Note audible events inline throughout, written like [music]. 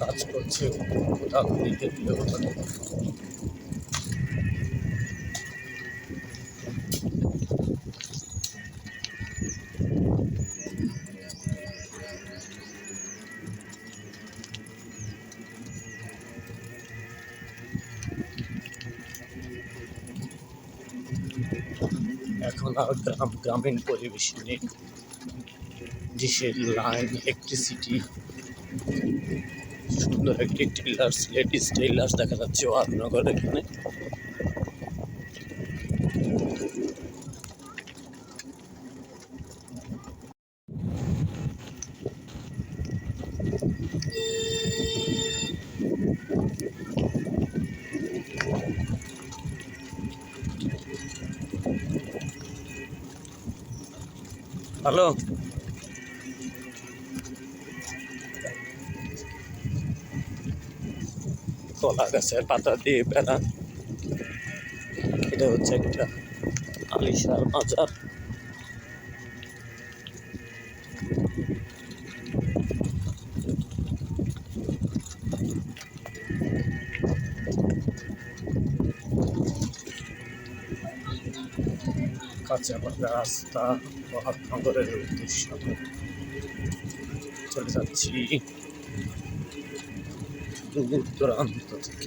কাজ করছে কোথাও দিতে দিলে। এখন আর গ্রাম গ্রামীণ পরিবেশে নেই ডিশের লাইন ইলেকট্রিসিটি সুন্দর একটি টেলার্স লেডিস টেলার্স দেখা যাচ্ছে ওয়ারনগর এখানে। হ্যালো কলা গাছের পাতা দিয়ে বেড়া। এটা হচ্ছে একটা আলিশার মাজার কাঁচা পাকা রাস্তা, মহানগরের উদ্দেশ্য। চলে যাচ্ছি। দূর দূরান্ত থেকে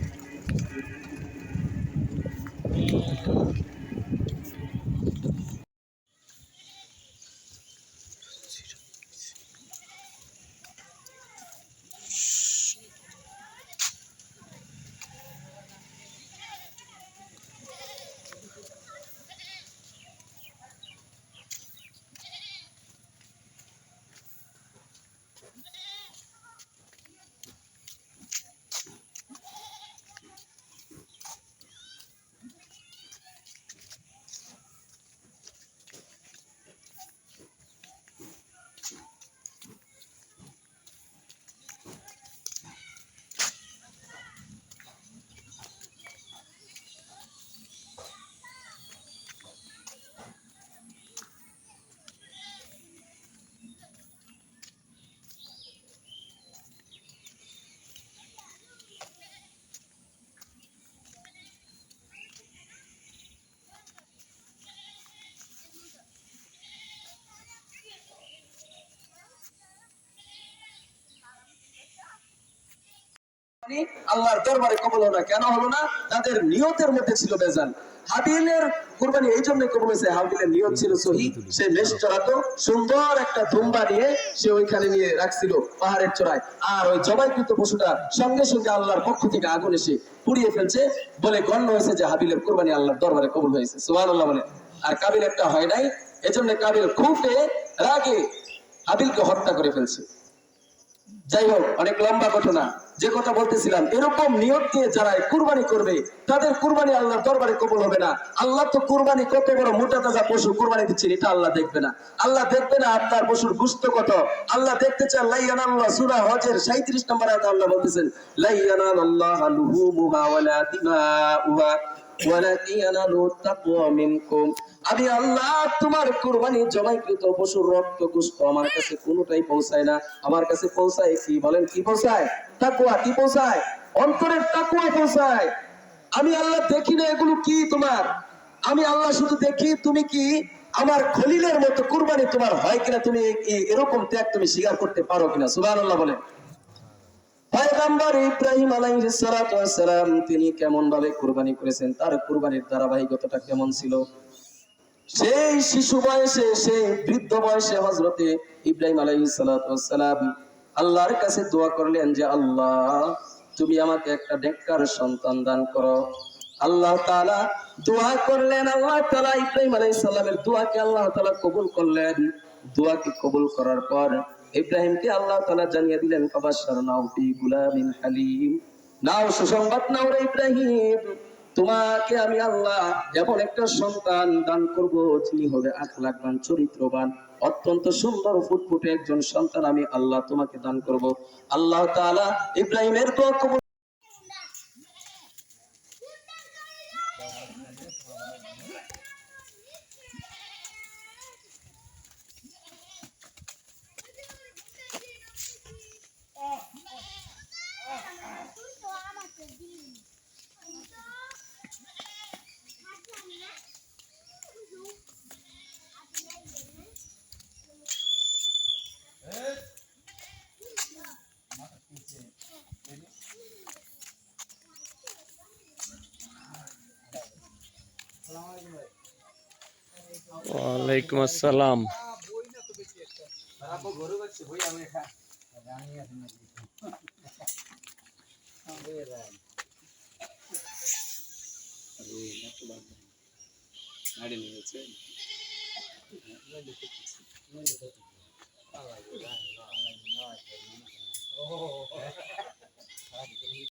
আল্লাহর দরবারে কবল হলো না। কেন হলো না? তাদের নিয়তের মধ্যে ছিল বেজান হাবিলের কোরবানি এই জন্য কবল হয়েছে। হাবিলের নিয়ত ছিল সহি। সে মেষ চড়াতো, সুন্দর একটা নিয়ে সে ওইখানে নিয়ে রাখছিল পাহাড়ের চড়ায়। আর ওই জবাইকৃত পশুটা সঙ্গে সঙ্গে আল্লাহর পক্ষ থেকে আগুন এসে পুড়িয়ে ফেলছে বলে গণ্য হয়েছে যে হাবিলের কোরবানি আল্লাহর দরবারে কবল হয়েছে। সুহান আল্লাহ বলে। আর কাবিল একটা হয় নাই। এজন্য কাবিল খুবে রাগে হাবিলকে হত্যা করে ফেলছে। যাই হোক, অনেক লম্বা ঘটনা। যে কথা বলতেছিলাম, এরকম নিয়ত দিয়ে যারা কুরবানি করবে, তাদের কুরবানি আল্লাহর দরবারে কবুল হবে না। আল্লাহ তো কুরবানি কত বড় মোটা তাজা পশু কুরবানি দিচ্ছেন, এটা আল্লাহ দেখবে না। আল্লাহ দেখবে না আপনার পশুর গুস্ত কত। আল্লাহ দেখতে চান লাইয়ানাল্লাহ, সূরা হজের 37 নম্বর আল্লাহ বলতেছেন, লাইয়ানাল্লাহ লুহুমুহা আমি আল্লাহ, তোমার কুরবানি পশুর রক্ত আমার কাছে কোনোটাই পৌঁছায় না। আমার কাছে পৌঁছায় কি? বলেন, কি পৌঁছায়? কি পৌঁছায়? অন্তরের পৌঁছায়। আমি আল্লাহ দেখি না এগুলো কি তোমার? আমি আল্লাহ শুধু দেখি, তুমি কি আমার খলিলের মতো কুরবানি তোমার হয় কিনা? তুমি এরকম ত্যাগ তুমি স্বীকার করতে পারো কিনা? সুবহানাল্লাহ বলেন। পয়গম্বর ইব্রাহিম তিনি কেমন ভাবে কুরবানি করেছেন? তার কুরবানির ধারাবাহিকতাটা কেমন ছিল? সেই শিশু বয়সে, সেই বৃদ্ধ বয়সে ইব্রাহিম আল্লাহর কাছে দোয়া করলেন যে, আল্লাহ, তুমি আমাকে একটা নেককার সন্তান দান করো। আল্লাহ তাআলা দোয়া করলেন, আল্লাহ তাআলা ইব্রাহিম আলাইহিস সালামের দোয়াকে আল্লাহ তাআলা কবুল করলেন। দোয়াকে কবুল করার পর ইব্রাহিমকে আল্লাহ তাআলা জানিয়ে দিলেন হালিম। নাও সুসংবাদ, নাও রে ইব্রাহিম। তোমাকে আমি আল্লাহ এমন একটা সন্তান দান করব, যিনি হবে আখলাকবান, চরিত্রবান, অত্যন্ত সুন্দর, ফুটফুটে একজন সন্তান আমি আল্লাহ তোমাকে দান করব। আল্লাহ তাআলা ইব্রাহিমের দোয়া ওয়ালাইকুম আসসালাম। আপু ঘরে যাচ্ছে ভাই আমি জানি না [laughs] ありがとうございます。